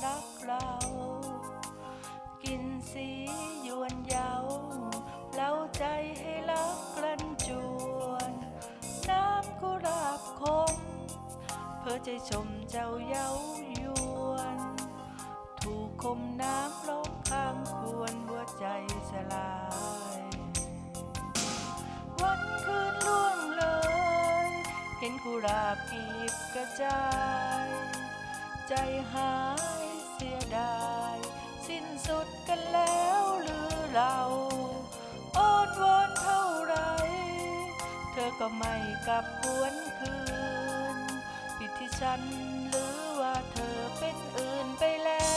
เรา กินสียวนเยาเล้าใจให้รักกลันจวน น้ำกุหลาบคม เพื่อใจชมเจ้าเย้ายวน ถูกคมน้ำล้มข้างควรหัวใจสลาย วันคืนล่วงเลย เห็นกุหลาบกีบกระจาย ใจหาย สุดกันแล้วหรือเราอ้อนวอนเท่าไร เธอก็ไม่กลับหวนคืนผิดที่ฉันหรือว่าเธอเป็นอื่นไปแล้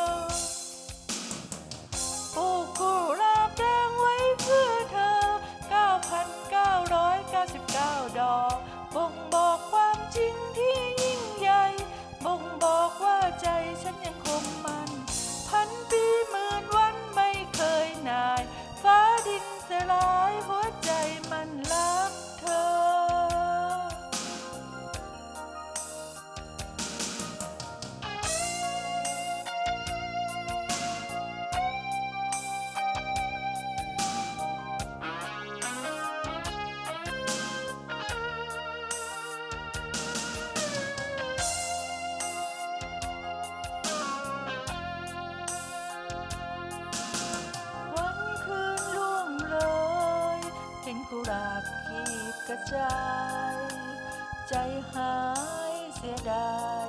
วปลูกกุหลาบแดงไว้เพื่อเธอ 9,999 ดอกบ่งบอกความจริงที่ยิ่งใหญ่บ่งบอกว่าใจฉันยัง จ ใจหายเสียดาย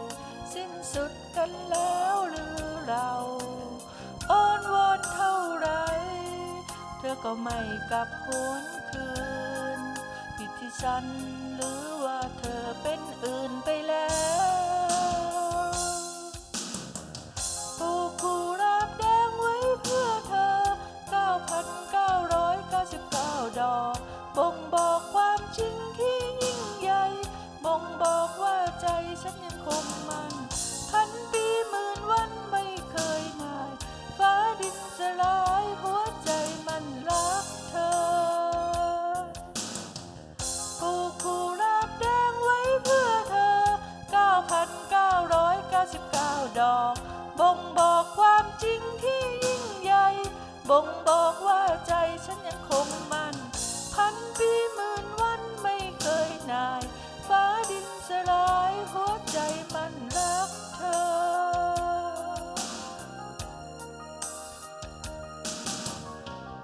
สิ้นสุดกันแล้วหรือเราอ้อนวอนเท่าไร เธอก็ไม่กลับหวนคืนผิดที่ฉันหรือว่าเธอเป็นอื่นไป บ่งบอกว่าใจฉันยังคงมันพันปีหมื่นวันไม่เคยนาย ฟ้าดินสลายหัวใจมันรักเธอ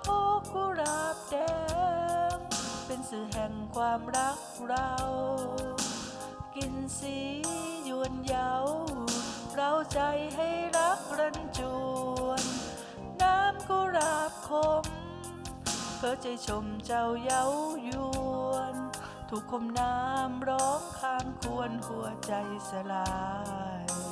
โอ้กุหลาบแดง เป็นสื่อแห่งความรักเรา กินสียวนเยาเราใจให้รักรันจวน ก็ราบคม เพื่อใจชมเจ้าเย้ายวน ถูกคมน้ำร้องข้างควรหัวใจสลาย